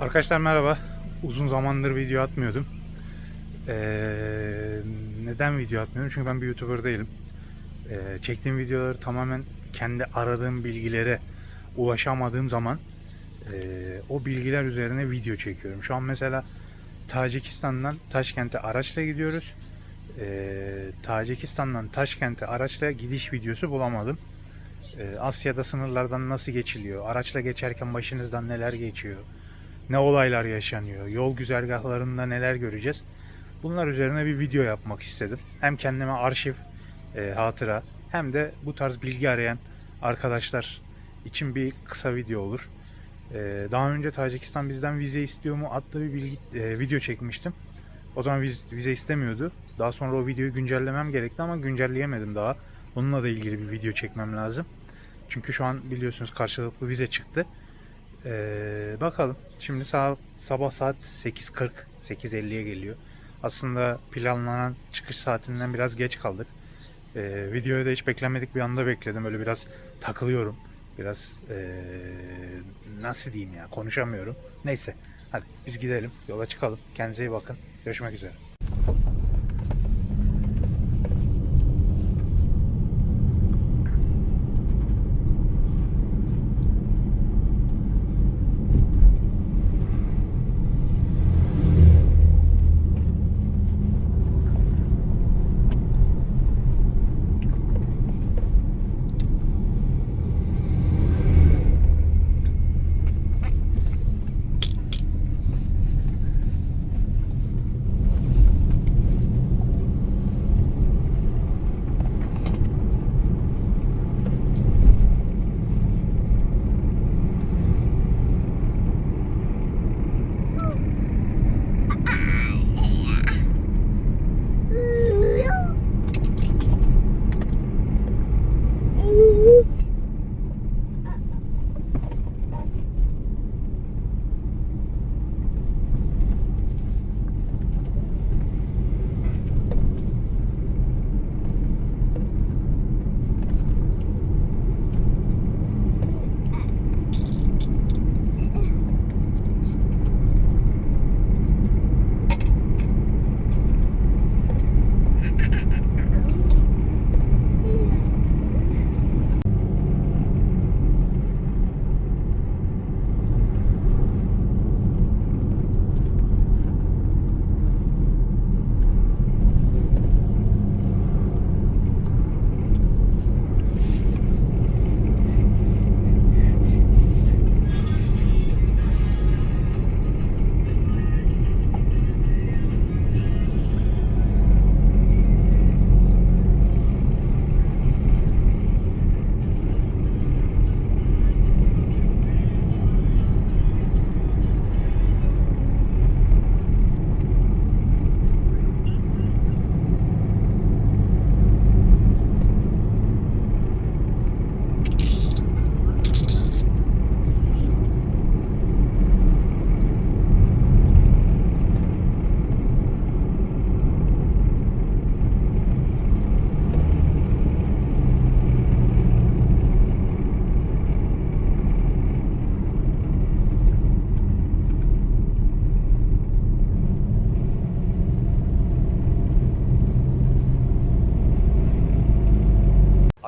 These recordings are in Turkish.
Arkadaşlar merhaba. Uzun zamandır video atmıyordum. Ee, neden video atmıyorum? Çünkü ben bir YouTuber değilim. Ee, çektiğim videoları tamamen kendi aradığım bilgilere ulaşamadığım zaman ee, o bilgiler üzerine video çekiyorum. Şu an mesela Tacikistan'dan Taşkent'e araçla gidiyoruz. Ee, Tacikistan'dan Taşkent'e araçla gidiş videosu bulamadım. Ee, Asya'da sınırlardan nasıl geçiliyor? Araçla geçerken başınızdan neler geçiyor? Ne olaylar yaşanıyor, yol güzergahlarında neler göreceğiz. Bunlar üzerine bir video yapmak istedim. Hem kendime arşiv, e, hatıra hem de bu tarz bilgi arayan arkadaşlar için bir kısa video olur. E, daha önce Tacikistan bizden vize istiyor mu adlı bir bilgi, e, video çekmiştim. O zaman viz, vize istemiyordu. Daha sonra o videoyu güncellemem gerekti ama güncelleyemedim daha. Onunla da ilgili bir video çekmem lazım. Çünkü şu an biliyorsunuz karşılıklı vize çıktı. Ee, bakalım. Şimdi sağ, sabah saat 8.40, 8.50'ye geliyor. Aslında planlanan çıkış saatinden biraz geç kaldık. Ee, videoyu da hiç beklemedik bir anda bekledim. Öyle biraz takılıyorum. Biraz ee, nasıl diyeyim ya konuşamıyorum. Neyse hadi biz gidelim yola çıkalım. Kendinize iyi bakın. Görüşmek üzere.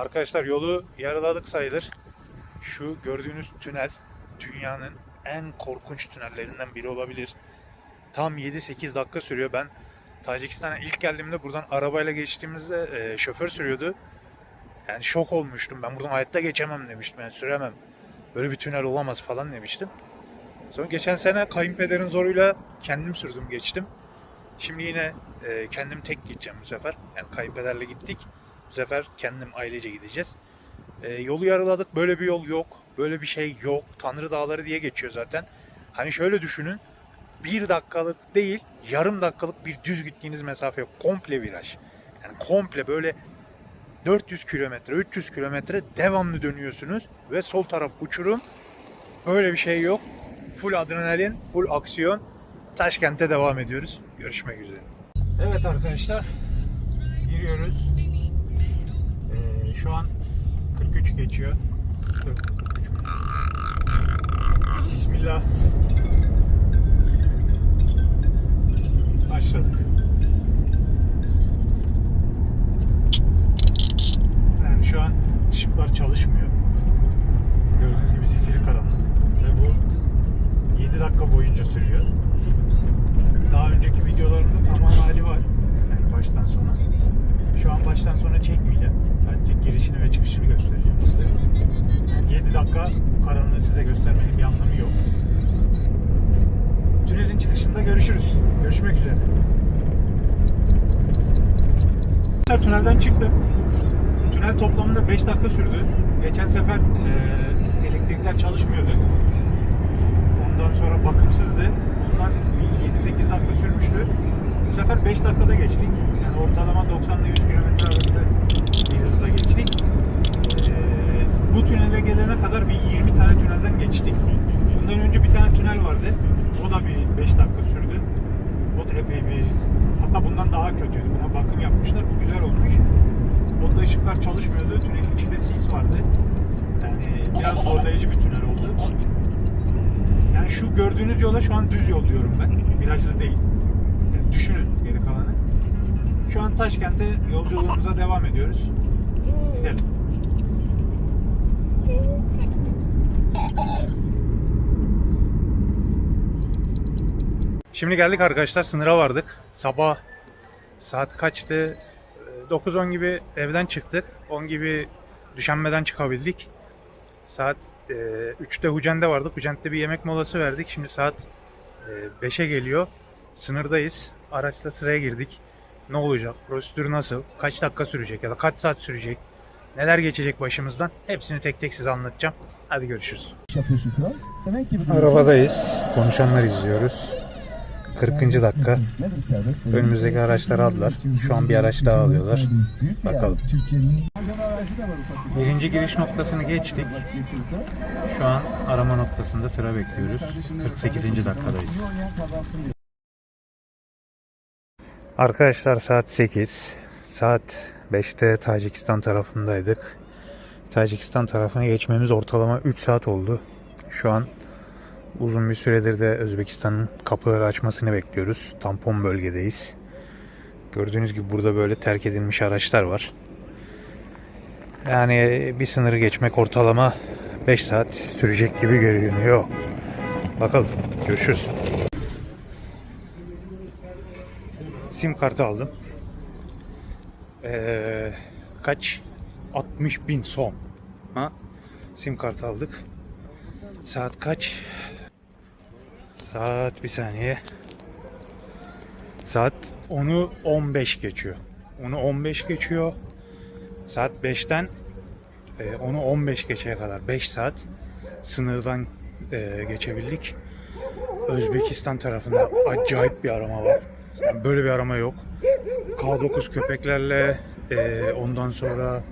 Arkadaşlar yolu yarıladık sayılır. Şu gördüğünüz tünel dünyanın en korkunç tünellerinden biri olabilir. Tam 7-8 dakika sürüyor. Ben Tacikistan'a ilk geldiğimde buradan arabayla geçtiğimizde e, şoför sürüyordu. Yani şok olmuştum. Ben buradan hayatta geçemem demiştim. Yani süremem. Böyle bir tünel olamaz falan demiştim. Sonra geçen sene kayınpederin zoruyla kendim sürdüm geçtim. Şimdi yine e, kendim tek gideceğim bu sefer. Yani kayınpederle gittik. Bu sefer kendim ailece gideceğiz. E, yolu yarıladık. Böyle bir yol yok. Böyle bir şey yok. Tanrı Dağları diye geçiyor zaten. Hani şöyle düşünün. Bir dakikalık değil, yarım dakikalık bir düz gittiğiniz mesafe. Komple viraj. Yani komple böyle 400 kilometre, 300 kilometre devamlı dönüyorsunuz ve sol taraf uçurum. Böyle bir şey yok. Full adrenalin, full aksiyon. Taşkent'e devam ediyoruz. Görüşmek üzere. Evet arkadaşlar, giriyoruz saniye. Şu an 43 geçiyor. 43 Bismillah. Başladık. Karanlığı size göstermenin bir anlamı yok. Tünelin çıkışında görüşürüz. Görüşmek üzere. Tünelden çıktım. Tünel toplamında 5 dakika sürdü. Geçen sefer e, elektrikler çalışmıyordu. Ondan sonra bakımsızdı. Bir 7-8 dakika sürmüştü. Bu sefer 5 dakikada geçtik. Yani ortalama 90 ile 100 km arası bir hızla geçtik. E, bu tünele gelene kadar bir 20 tane tünelden geçtik. Bundan önce bir tane tünel vardı. O da bir 5 dakika sürdü. O da epey bir hatta bundan daha kötüydü. Buna bakım yapmışlar. Bu güzel olmuş. Onda ışıklar çalışmıyordu. Tünelin içinde sis vardı. Yani biraz zorlayıcı bir tünel oldu. Yani şu gördüğünüz yola şu an düz yol diyorum ben. Virajlı değil. Yani düşünün geri kalanı. Şu an Taşkent'e yolculuğumuza devam ediyoruz. Gidelim. Şimdi geldik arkadaşlar sınıra vardık. Sabah saat kaçtı? Ee, 9-10 gibi evden çıktık. 10 gibi düşenmeden çıkabildik. Saat e, 3'te Hucent'te vardık. Hucent'te bir yemek molası verdik. Şimdi saat e, 5'e geliyor. Sınırdayız. Araçla sıraya girdik. Ne olacak? Prosedür nasıl? Kaç dakika sürecek ya da kaç saat sürecek? Neler geçecek başımızdan? Hepsini tek tek size anlatacağım. Hadi görüşürüz. Arabadayız. Konuşanlar izliyoruz. 40. dakika. Önümüzdeki araçları aldılar. Şu an bir araç daha alıyorlar. Bakalım. Birinci giriş noktasını geçtik. Şu an arama noktasında sıra bekliyoruz. 48. dakikadayız. Arkadaşlar saat 8. Saat 5'te Tacikistan tarafındaydık. Tacikistan tarafına geçmemiz ortalama 3 saat oldu. Şu an uzun bir süredir de Özbekistan'ın kapıları açmasını bekliyoruz. Tampon bölgedeyiz. Gördüğünüz gibi burada böyle terk edilmiş araçlar var. Yani bir sınırı geçmek ortalama 5 saat sürecek gibi görünüyor. Bakalım. Görüşürüz. Sim kartı aldım. Ee, kaç? 60 bin son. Ha? Sim kartı aldık. Saat kaç? Saat bir saniye. Saat 10'u 15 geçiyor. 10'u 15 geçiyor. Saat 5'ten e, 10'u 15 geçeye kadar 5 saat sınırdan e, geçebildik. Özbekistan tarafında acayip bir arama var. Yani böyle bir arama yok. K9 köpeklerle e, ondan sonra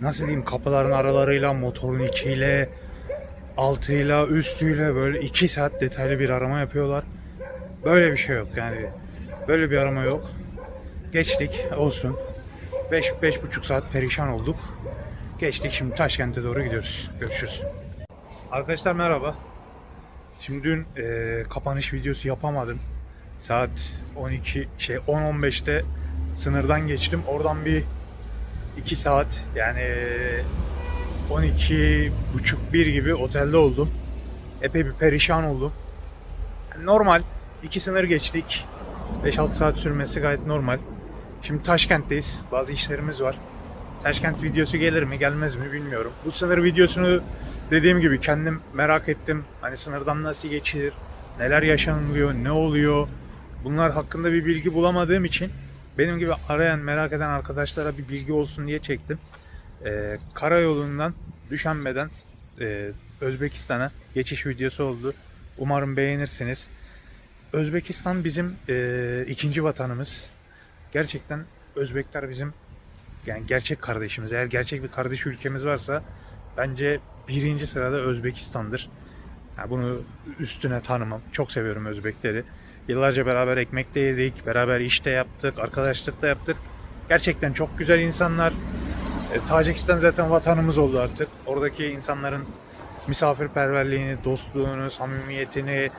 nasıl diyeyim kapıların aralarıyla motorun içiyle altıyla üstüyle böyle 2 saat detaylı bir arama yapıyorlar. Böyle bir şey yok yani. Böyle bir arama yok. Geçtik olsun. 5 beş, buçuk saat perişan olduk. Geçtik şimdi Taşkent'e doğru gidiyoruz. Görüşürüz. Arkadaşlar merhaba. Şimdi dün e, kapanış videosu yapamadım. Saat 12 şey 10-15'te sınırdan geçtim. Oradan bir 2 saat yani 12 buçuk bir gibi otelde oldum. Epey bir perişan oldum. Yani normal. iki sınır geçtik. 5-6 saat sürmesi gayet normal. Şimdi Taşkent'teyiz. Bazı işlerimiz var. Taşkent videosu gelir mi gelmez mi bilmiyorum. Bu sınır videosunu dediğim gibi kendim merak ettim. Hani sınırdan nasıl geçilir, neler yaşanılıyor, ne oluyor. Bunlar hakkında bir bilgi bulamadığım için benim gibi arayan, merak eden arkadaşlara bir bilgi olsun diye çektim. Ee, karayolundan Düşenme'den e, Özbekistan'a geçiş videosu oldu. Umarım beğenirsiniz. Özbekistan bizim e, ikinci vatanımız. Gerçekten Özbekler bizim yani gerçek kardeşimiz. Eğer gerçek bir kardeş ülkemiz varsa bence birinci sırada Özbekistan'dır. Yani bunu üstüne tanımam. Çok seviyorum Özbekleri. Yıllarca beraber ekmek de yedik, beraber iş de yaptık, arkadaşlık da yaptık. Gerçekten çok güzel insanlar. E, Tacikistan zaten vatanımız oldu artık. Oradaki insanların misafirperverliğini, dostluğunu, samimiyetini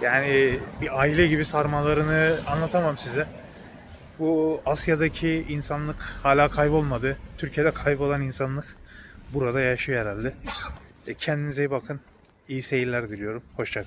yani bir aile gibi sarmalarını anlatamam size. Bu Asya'daki insanlık hala kaybolmadı. Türkiye'de kaybolan insanlık burada yaşıyor herhalde. E, kendinize iyi bakın. İyi seyirler diliyorum. Hoşçakalın.